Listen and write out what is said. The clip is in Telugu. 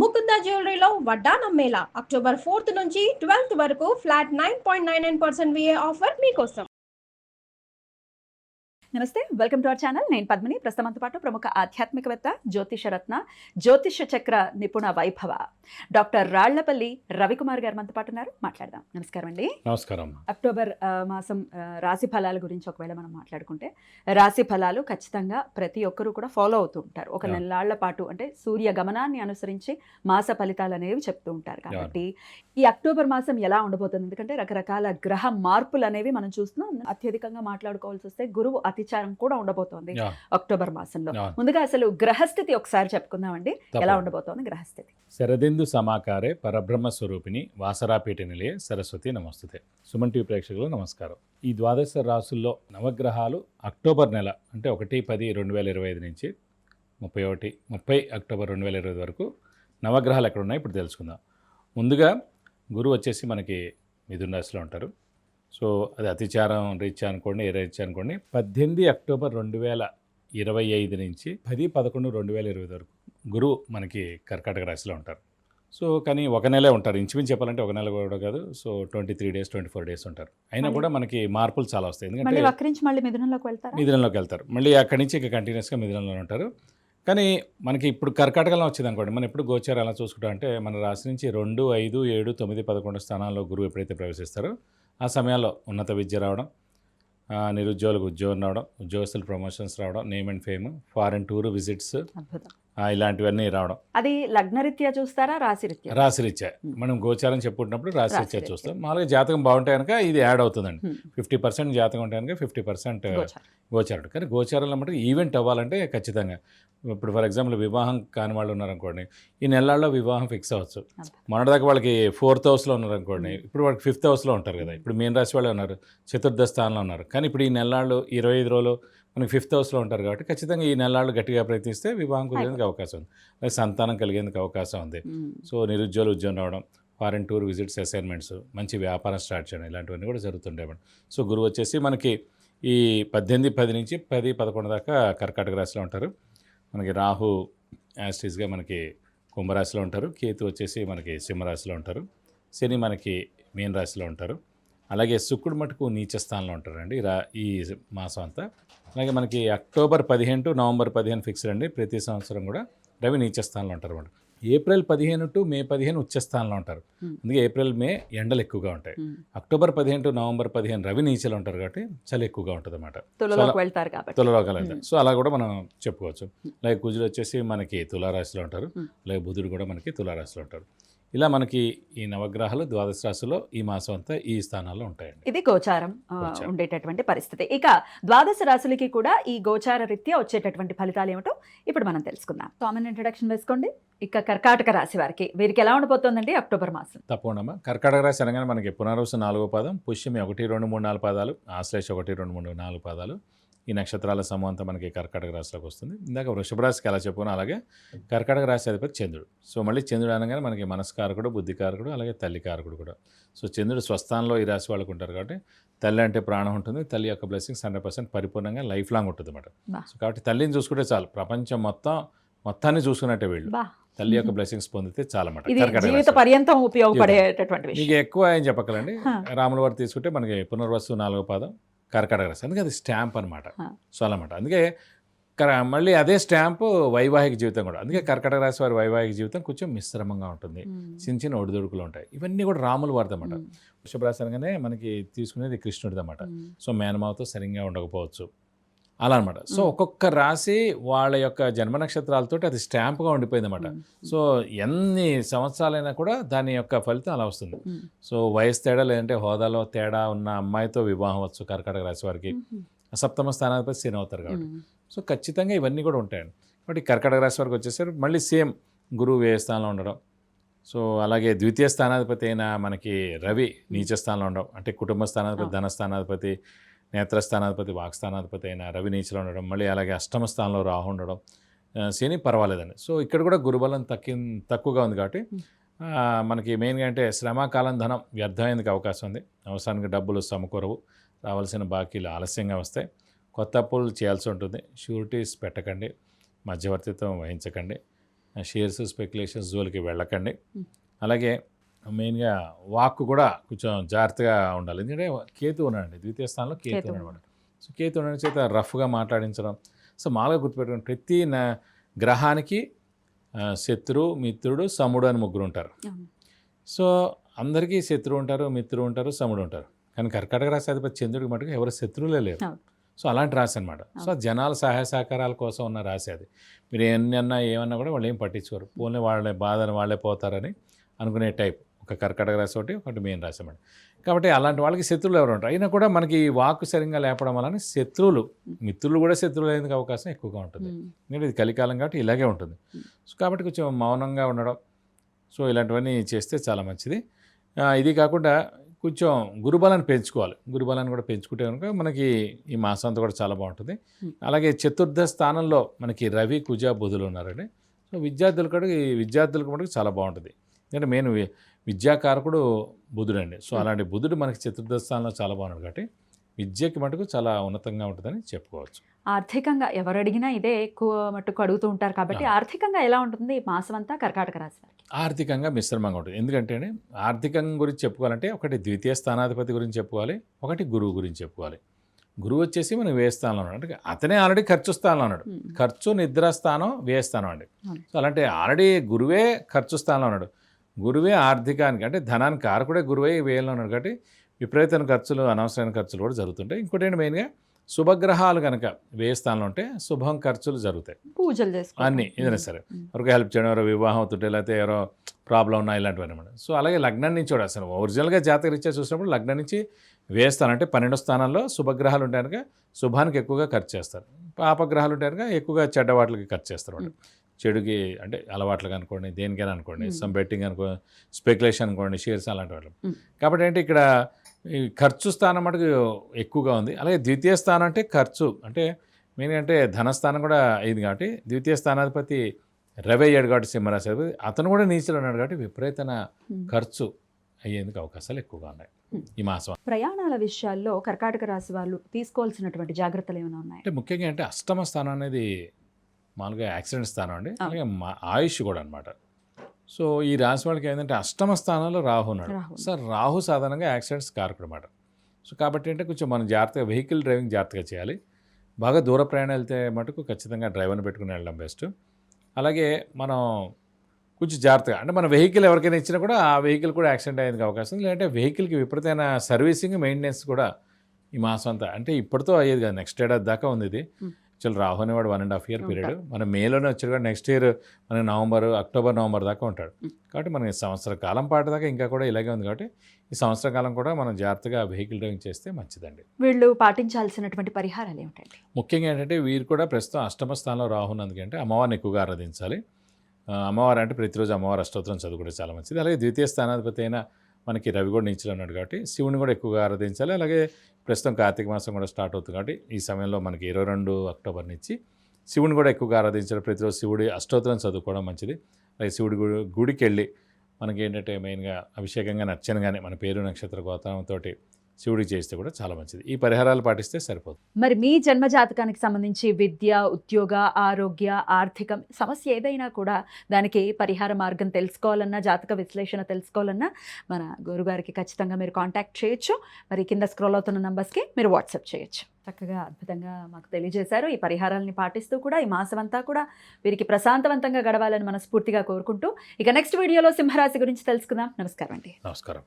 ముకుంద జ్యువెలరీలో వడ్డానం మేళ అక్టోబర్ ఫోర్త్ నుంచి ట్వెల్త్ వరకు flat nine point nine nine percent VA offer మీకోసం. నమస్తే వెల్కమ్ టు అవర్ ఛానల్. నేను పద్మిని. ప్రస్తుతంతో పాటు ప్రముఖ ఆధ్యాత్మికవేత్త జ్యోతిషరత్న జ్యోతిష చక్ర నిపుణ వైభవ డాక్టర్ రాళ్ళపల్లి రవికుమార్ గారు మనతో పాటు ఉన్నారు. మాట్లాడదాం. నమస్కారం అండి. నమస్కారం. అక్టోబర్ మాసం రాశి ఫలాల గురించి ఒకవేళ మనం మాట్లాడుకుంటే రాశి ఫలాలు ఖచ్చితంగా ప్రతి ఒక్కరూ కూడా ఫాలో అవుతూ ఉంటారు. ఒక. నెలాళ్ళ పాటు అంటే సూర్య గమనాన్ని అనుసరించి మాస ఫలితాలు అనేవి చెప్తూ ఉంటారు కాబట్టి ఈ అక్టోబర్ మాసం ఎలా ఉండబోతుంది? ఎందుకంటే రకరకాల గ్రహ మార్పులు అనేవి మనం చూస్తున్నాం. అత్యధికంగా మాట్లాడుకోవాల్సి వస్తే గురువు అతిచారం కూడా ఉండబోతోంది అక్టోబర్ మాసంలో. ముందుగా అసలు గ్రహస్థితి ఒకసారి చెప్పుకుందామండి. ఎలా. ఉండబోతోంది గ్రహస్థితి? శరదిందు సమాకారే పరబ్రహ్మ స్వరూపిణి వాసరాపీఠ నిలయ సరస్వతి నమస్తుతే. సుమన్ టీవీ ప్రేక్షకులు నమస్కారం. ఈ ద్వాదశ రాసుల్లో నవగ్రహాలు అక్టోబర్ నెల అంటే ఒకటి పది రెండు వేల ఇరవై ఐదు నుంచి ముప్పై ఒకటి ముప్పై అక్టోబర్ రెండు వేల ఇరవై వరకు నవగ్రహాలు ఎక్కడ ఉన్నాయి ఇప్పుడు తెలుసుకుందాం. ముందుగా గురువు వచ్చేసి మనకి మిథున రాశిలో ఉంటారు. సో అది అతిచారం రీత్యా అనుకోండి ఏ రీత్యా అనుకోండి పద్దెనిమిది అక్టోబర్ రెండు వేల ఇరవై ఐదు నుంచి పది పదకొండు రెండు వేల ఇరవై వరకు గురువు మనకి కర్కాటక రాశిలో ఉంటారు. సో కానీ ఒక నెలే ఉంటారు. ఇంచుమించు చెప్పాలంటే ఒక నెల కూడా కాదు. So twenty three days twenty four days ఉంటారు. అయినా కూడా మనకి మార్పులు చాలా వస్తాయి. మళ్ళీ ఎందుకంటే మళ్ళీ మిథునంలోకి వెళ్తారా? మిథునంలోకి వెళ్తారు. మళ్ళీ అక్కడి నుంచి ఇక కంటిన్యూస్గా మిథునంలో ఉంటారు. కానీ మనకి ఇప్పుడు కర్కాటకలో వచ్చింది అనుకోండి మనం ఎప్పుడు గోచారం ఎలా చూసుకుంటాం అంటే మన రాశి నుంచి రెండు ఐదు ఏడు తొమ్మిది పదకొండు స్థానాల్లో గురువు ఎప్పుడైతే ప్రవేశిస్తారో ఆ సమయాల్లో ఉన్నత విద్య రావడం నిరుద్యోగులకు ఉద్యోగం రావడం ఉద్యోగస్తులు ప్రమోషన్స్ రావడం name and fame foreign tour visits ఇలాంటివన్నీ రావడం. అది లగ్నరీత్యా చూస్తారా రాశిరీత్యా? రాశిరీత్యా. మనం గోచారం చెప్పుకుంటున్నప్పుడు రాశిరీత్యా. చూస్తాం. మామూలుగా జాతకం బాగుంటే కనుక ఇది యాడ్ అవుతుందండి. ఫిఫ్టీ పర్సెంట్ జాతకం ఉంటే కనుక ఫిఫ్టీ పర్సెంట్ గోచారం. కానీ గోచారంలో మటుకు ఈవెంట్ అవ్వాలంటే ఖచ్చితంగా. ఇప్పుడు ఫర్ ఎగ్జాంపుల్ వివాహం కాని వాళ్ళు ఉన్నారనుకోండి ఈ నెలల్లో వివాహం ఫిక్స్ అవ్వచ్చు. మొన్నటిదాకా వాళ్ళకి ఫోర్త్ హౌస్లో ఉన్నారనుకోండి ఇప్పుడు వాళ్ళకి ఫిఫ్త్ హౌస్లో ఉంటారు కదా. ఇప్పుడు మీన రాశి వాళ్ళే ఉన్నారు చతుర్థ స్థానంలో ఉన్నారు. కానీ ఇప్పుడు ఈ నెలల్లో ఇరవై ఐదు రోజులు మనకి ఫిఫ్త్ హౌస్లో ఉంటారు కాబట్టి ఖచ్చితంగా ఈ నెలల్లో గట్టిగా ప్రయత్నిస్తే వివాహం కుదిరేందుకు అవకాశం ఉంది. సంతానం కలిగేందుకు అవకాశం ఉంది. ఉమ్. సో నిరుద్యోగులు ఉద్యోగం రావడం ఫారెన్ టూర్ విజిట్స్ అసైన్మెంట్స్ మంచి వ్యాపారం స్టార్ట్ చేయడం ఇలాంటివన్నీ కూడా జరుగుతుంటాయి మేడం. సో గురువు వచ్చేసి మనకి ఈ పద్దెనిమిది పది నుంచి పది పదకొండు దాకా కర్కాటక రాశిలో ఉంటారు. మనకి రాహు యాస్టీస్గా మనకి కుంభరాశిలో ఉంటారు. కేతు వచ్చేసి మనకి సింహరాశిలో ఉంటారు. శని మనకి మీన రాశిలో ఉంటారు. అలాగే శుక్రుడు మటుకు నీచ స్థానంలో ఉంటారండి. రా ఈ మాసం అంతా. అలాగే మనకి అక్టోబర్ పదిహేను టు నవంబర్ పదిహేను ఫిక్స్డ్ అండి. ప్రతి సంవత్సరం కూడా రవి నీచ స్థానంలో ఉంటారు అన్నమాట. ఏప్రిల్ పదిహేను టు మే పదిహేను ఉచ్చ స్థానంలో ఉంటారు. అందుకే ఏప్రిల్ మే ఎండలు ఎక్కువగా ఉంటాయి. అక్టోబర్ పదిహేను టు నవంబర్ పదిహేను రవి నీచలు ఉంటారు కాబట్టి చలి ఎక్కువగా ఉంటుంది అన్నమాట. తులలోకి వెళ్తారు కాబట్టి. తులలోకాలు. సో అలా కూడా మనం చెప్పుకోవచ్చు. అలాగే కుజుడు వచ్చేసి మనకి తులారాశిలో ఉంటారు. అలాగే బుధుడు కూడా మనకి తులారాశిలో ఉంటారు. ఇలా మనకి ఈ నవగ్రహాలు ద్వాదశ రాశిలో ఈ మాసం అంతా ఈ స్థానాల్లో ఉంటాయండి. ఇది గోచారం. ఉండేటటువంటి పరిస్థితి. ఇక ద్వాదశ రాశులకి కూడా ఈ గోచార రీత్యా వచ్చేటటువంటి ఫలితాలు ఏమిటో ఇప్పుడు మనం తెలుసుకుందాం. కామన్ ఇంట్రడక్షన్ వేసుకోండి. ఇక కర్కాటక రాశి వారికి వీరికి ఎలా ఉండబోతోందండి అక్టోబర్ మాసం? తప్పకుండా కర్కాటక రాశి అనగానే మనకి పునర్వసు నాలుగో పాదం పుష్యమి ఒకటి రెండు మూడు నాలుగు పాదాలు ఆశ్లేష ఒకటి రెండు మూడు నాలుగు పాదాలు ఈ నక్షత్రాల సమూహం అంతా మనకి కర్కాటక రాశిలోకి వస్తుంది. ఇందాక వృషభ రాశికి ఎలా చెప్పుకున్నా అలాగే కర్కాటక రాశి అధిపతి చంద్రుడు. సో మళ్ళీ చంద్రుడు అనగానే మనకి మనస్కారకుడు బుద్ధికారకుడు అలాగే తల్లి కారకుడు కూడా. సో చంద్రుడు స్వస్థానంలో ఈ రాశి వాళ్ళకు ఉంటారు కాబట్టి తల్లి అంటే ప్రాణం ఉంటుంది. తల్లి యొక్క బ్లెస్సింగ్స్ హండ్రెడ్ పర్సెంట్ పరిపూర్ణంగా లైఫ్ లాంగ్ ఉంటుంది అన్నమాట. సో కాబట్టి తల్లిని చూసుకుంటే చాలు. ప్రపంచం మొత్తం మొత్తాన్ని చూసుకున్నట్టే వీళ్ళు. తల్లి యొక్క బ్లెస్సింగ్స్ పొందితే జీవిత రాశి. పర్యంతం ఉపయోగపడేటటువంటి మీకు ఎక్కువ ఏం చెప్పకలండి. రాముల వారు తీసుకుంటే మనకి పునర్వసు నాలుగో పాదం. కర్కాటక రాశి అందుకే అది స్టాంప్ అనమాట. సో అనమాట అందుకే కర మళ్ళీ అదే స్టాంపు వైవాహిక జీవితం కూడా. అందుకే కర్కాటక రాశి వారి వైవాహిక జీవితం కొంచెం మిశ్రమంగా ఉంటుంది. చిన్న చిన్న ఒడిదుడుకులు ఉంటాయి. ఇవన్నీ కూడా రాములు వాడదన్నమాట ఉమ్. వృషభ రాశి అనగానే మనకి తీసుకునేది కృష్ణుడిది అనమాట. సో మేనమావతో సరిగ్గా ఉండకపోవచ్చు. అలా అనమాట సో. ఒక్కొక్క రాశి వాళ్ళ యొక్క జన్మ నక్షత్రాలతో అది స్టాంప్గా ఉండిపోయింది అనమాట. సో ఎన్ని సంవత్సరాలైనా కూడా దాని యొక్క ఫలితం అలా వస్తుంది. సో వయసు తేడా లేదంటే హోదాలో తేడా ఉన్న అమ్మాయితో వివాహం వచ్చు కర్కాటక రాశి వారికి. సప్తమ స్థానాధిపతి శని అవుతారు కాబట్టి. సో ఖచ్చితంగా ఇవన్నీ కూడా ఉంటాయండి కాబట్టి కర్కాటక రాశి వారికి వచ్చేసరికి మళ్ళీ సేమ్ గురువు వ్యయ స్థానంలో ఉండడం సో అలాగే ద్వితీయ స్థానాధిపతి అయిన మనకి రవి నీచ స్థానంలో ఉండడం అంటే కుటుంబ స్థానాధిపతి. ధన స్థానాధిపతి నేత్ర స్థానాధిపతి వాక్ స్థానాధిపతి అయిన రవి నీచలో ఉండడం మళ్ళీ అలాగే అష్టమ స్థానంలో రాహు ఉండడం శని పర్వాలేదండి. సో ఇక్కడ కూడా గురుబలం తక్కి తక్కువగా ఉంది కాబట్టి మనకి మెయిన్గా అంటే శ్రమ కాలం ధనం వ్యర్థమయ్యేందుకు అవకాశం ఉంది. అవసరానికి డబ్బులు సమకూరవు. రావాల్సిన బాకీలు ఆలస్యంగా వస్తాయి. కొత్త అప్పులు చేయాల్సి ఉంటుంది. షూరిటీస్ పెట్టకండి. మధ్యవర్తిత్వం వహించకండి. షేర్స్ స్పెక్యులేషన్స్ జోలికి వెళ్ళకండి. అలాగే మెయిన్గా వాక్ కూడా కొంచెం జాగ్రత్తగా ఉండాలి. ఎందుకంటే కేతు ఉన్నాడండి. ద్వితీయ స్థానంలో కేతు. ఉన్నాడు. సో కేతు ఉండడం చేత రఫ్గా మాట్లాడించడం. సో మామూలుగా గుర్తుపెట్టుకుని ప్రతి న- గ్రహానికి ఆ, శత్రువు మిత్రుడు సముడు అని ముగ్గురు ఉంటారు. సో అందరికీ శత్రువు ఉంటారు మిత్రువు ఉంటారు సముడు ఉంటారు. కానీ కర్కాటక రాశి అధిపతి చంద్రుడికి మటుకు ఎవరు శత్రువులే లేరు. సో అలాంటి రాశి అనమాట సో జనాల సహాయ సహకారాల కోసం ఉన్న రాశి అది. మీరు ఎన్ని అన్నా ఏమన్నా కూడా వాళ్ళు ఏం పట్టించుకోరు. పోనీ వాళ్ళే బాధని వాళ్ళే పోతారని అనుకునే టైప్. ఒక కర్కాటక రాశి ఒకటి ఒకటి మెయిన్ రాశి అన్నమాట. కాబట్టి అలాంటి వాళ్ళకి శత్రువులు ఎవరు ఉంటారు? అయినా కూడా మనకి ఈ వాక్ సరిగ్గా లేపడం వలన శత్రువులు మిత్రులు కూడా శత్రువులు అయ్యేందుకు అవకాశం ఎక్కువగా ఉంటుంది. ఎందుకంటే ఇది కలికాలం కాబట్టి ఇలాగే ఉంటుంది. సో కాబట్టి కొంచెం మౌనంగా ఉండడం సో ఇలాంటివన్నీ చేస్తే చాలా మంచిది. ఇది కాకుండా కొంచెం గురుబలాన్ని పెంచుకోవాలి. గురుబలాన్ని కూడా పెంచుకుంటే కనుక మనకి ఈ మాసం అంతా కూడా చాలా బాగుంటుంది. అలాగే చతుర్థ స్థానంలో మనకి రవి కుజ బుధులు ఉన్నారండి. సో విద్యార్థులు కూడా ఈ విద్యార్థులకు మటుకు చాలా బాగుంటుంది. ఎందుకంటే మెయిన్ విద్యాకారకుడు బుధుడు అండి సో. అలాంటి బుధుడు మనకి చతుర్థ స్థానంలో చాలా బాగున్నాడు కాబట్టి విద్యకి మటుకు చాలా ఉన్నతంగా ఉంటుందని చెప్పుకోవచ్చు. ఆర్థికంగా ఎవరు అడిగినా ఇదే ఎక్కువ మట్టుకు అడుగుతూ ఉంటారు కాబట్టి. ఆర్థికంగా ఎలా ఉంటుంది? ఈ మాసం అంతా కర్కాటక రాశి వారికి. ఆర్థికంగా మిశ్రమంగా ఉంటుంది. ఎందుకంటే ఆర్థికం గురించి చెప్పుకోవాలంటే ఒకటి ద్వితీయ స్థానాధిపతి గురించి చెప్పుకోవాలి ఒకటి గురువు గురించి చెప్పుకోవాలి. గురువు వచ్చేసి మనం వ్యయ స్థానంలో ఉన్నాడు. అంటే అతనే ఆల్రెడీ ఖర్చు స్థానంలో ఉన్నాడు. ఖర్చు నిద్ర స్థానం వ్యయ స్థానం అండి. సో అలాంటి ఆల్రెడీ గురువే ఖర్చు స్థానంలో ఉన్నాడు. గురువే ఆర్థికానికి అంటే ధనానికి కారకుడే గురువే వ్యయంలో ఉన్నాడు కాబట్టి విపరీతమైన ఖర్చులు అనవసరమైన ఖర్చులు కూడా జరుగుతుంటాయి. ఇంకోటి ఏంటి మెయిన్గా శుభగ్రహాలు కనుక వ్యయ స్థానంలో ఉంటే శుభం ఖర్చులు జరుగుతాయి. పూజలు చేసుకోవడం. అన్నీ ఏదైనా సరే. ఎవరికి హెల్ప్ చేయడం ఎవరో వివాహం అవుతుంటే లేకపోతే ఎవరో ప్రాబ్లం ఉన్నా ఇలాంటివి అనమాట. సో అలాగే లగ్నం నుంచి కూడా అసలు ఒరిజినల్గా జాతక రీత్యా చూసినప్పుడు లగ్నం నుంచి వేస్తాను అంటే పన్నెండో స్థానంలో శుభగ్రహాలు ఉంటాయి కనుక శుభానికి ఎక్కువగా ఖర్చు చేస్తారు. పాపగ్రహాలు ఉంటాయి కనుక ఎక్కువగా చెడ్డ వాటికి ఖర్చు చేస్తారు వాళ్ళు చెడుకి అంటే అలవాట్లకు అనుకోండి దేనికైనా అనుకోండి. సమ్ బెట్టింగ్ అనుకో స్పెక్యులేషన్ అనుకోండి షేర్స్ అలాంటి వాళ్ళు. కాబట్టి ఏంటి ఇక్కడ ఈ ఖర్చు స్థానం మటుకు ఎక్కువగా ఉంది అలాగే ద్వితీయ స్థానం అంటే ఖర్చు అంటే మెయిన్ అంటే ధనస్థానం కూడా అయింది కాబట్టి ద్వితీయ స్థానాధిపతి రవి అయ్యాడు కాబట్టి సింహరాశి అధిపతి అతను కూడా నీచలో ఉన్నాడు కాబట్టి విపరీతన. ఖర్చు అయ్యేందుకు అవకాశాలు ఎక్కువగా ఉన్నాయి. ఈ మాసం ప్రయాణాల విషయాల్లో కర్కాటక రాశి వాళ్ళు తీసుకోవాల్సినటువంటి జాగ్రత్తలు ఏమైనా ఉన్నాయి అంటే ముఖ్యంగా అంటే అష్టమ స్థానం అనేది మామూలుగా యాక్సిడెంట్ స్థానం అండి. అలాగే మా- ఆయుష్ కూడా అనమాట సో ఈ రాశి వాళ్ళకి ఏంటంటే అష్టమ స్థానంలో రాహు ఉన్నాడు. సార్ రాహు సాధారణంగా యాక్సిడెంట్స్ కారకుడు అనమాట సో కాబట్టి అంటే కొంచెం మనం జాగ్రత్తగా వెహికల్ డ్రైవింగ్ జాగ్రత్తగా చేయాలి. బాగా దూర ప్రయాణం వెళ్తే మటుకు ఖచ్చితంగా డ్రైవర్ని పెట్టుకుని వెళ్ళడం బెస్ట్. అలాగే మనం కొంచెం జాగ్రత్తగా అంటే మన వెహికల్ ఎవరికైనా ఇచ్చినా కూడా ఆ వెహికల్ కూడా యాక్సిడెంట్ అయ్యేందుకు అవకాశం ఉంది. లేదంటే వెహికల్కి విపరీతమైన సర్వీసింగ్ మెయింటెనెన్స్ కూడా ఈ మాసం అంతా అంటే ఇప్పటితో అయ్యేది కదా నెక్స్ట్ ఏడాది దాకా ఉంది ఇది. యాక్చువల్ రాహు అనేవాడు one and half year period. మన మేలోనే వచ్చాడు కూడా నెక్స్ట్ ఇయర్ మన నవంబర్ అక్టోబర్ నవంబర్ దాకా ఉంటాడు. కాబట్టి మనకి సంవత్సర కాలం పాటు దాకా ఇంకా కూడా ఇలాగే ఉంది కాబట్టి ఈ సంవత్సర కాలం కూడా మనం జాగ్రత్తగా వెహికల్ డ్రైవింగ్ చేస్తే మంచిదండి. వీళ్ళు పాటించాల్సినటువంటి పరిహారాలు ఏమిటండి? ముఖ్యంగా ఏంటంటే వీరు కూడా ప్రస్తుతం అష్టమ స్థానంలో రాహున్నందుకంటే అమ్మవారిని ఎక్కువగా ఆరాధించాలి. అమ్మవారు అంటే ప్రతిరోజు అమ్మవారి అష్టోత్తరం చదువుకోవడం చాలా మంచిది. అలాగే ద్వితీయ స్థానాధిపతి అయిన మనకి రవి కూడా నించులు ఉన్నాడు కాబట్టి శివుని కూడా ఎక్కువగా ఆరాధించాలి. అలాగే ప్రస్తుతం కార్తీక మాసం కూడా స్టార్ట్ అవుతుంది కాబట్టి ఈ సమయంలో మనకి ఇరవై రెండు అక్టోబర్ నుంచి శివుని కూడా ఎక్కువగా ఆరాధించాలి. ప్రతిరోజు శివుడి అష్టోత్తరం చదువుకోవడం మంచిది. అలాగే శివుడి గుడి గుడికి వెళ్ళి మనకి ఏంటంటే మెయిన్గా అభిషేకంగా నచ్చనగానే మన పేరు నక్షత్ర గోత్రంతో శివుడికి చేస్తే కూడా చాలా మంచిది. ఈ పరిహారాలు పాటిస్తే సరిపోతుంది మరి మీ జన్మ జాతకానికి సంబంధించి విద్య ఉద్యోగ ఆరోగ్య ఆర్థికం సమస్య ఏదైనా కూడా దానికి పరిహార మార్గం తెలుసుకోవాలన్నా జాతక విశ్లేషణ తెలుసుకోవాలన్నా మన గురుగారికి ఖచ్చితంగా మీరు కాంటాక్ట్ చేయొచ్చు. మరి కింద స్క్రోల్ అవుతున్న నంబర్స్కి మీరు వాట్సాప్ చేయొచ్చు. చక్కగా అద్భుతంగా మాకు తెలియజేశారు. ఈ పరిహారాలని పాటిస్తూ కూడా ఈ మాసం అంతా కూడా వీరికి ప్రశాంతవంతంగా గడవాలని మనస్ఫూర్తిగా కోరుకుంటూ ఇక నెక్స్ట్ వీడియోలో సింహరాశి గురించి తెలుసుకుందాం. నమస్కారం అండి నమస్కారం.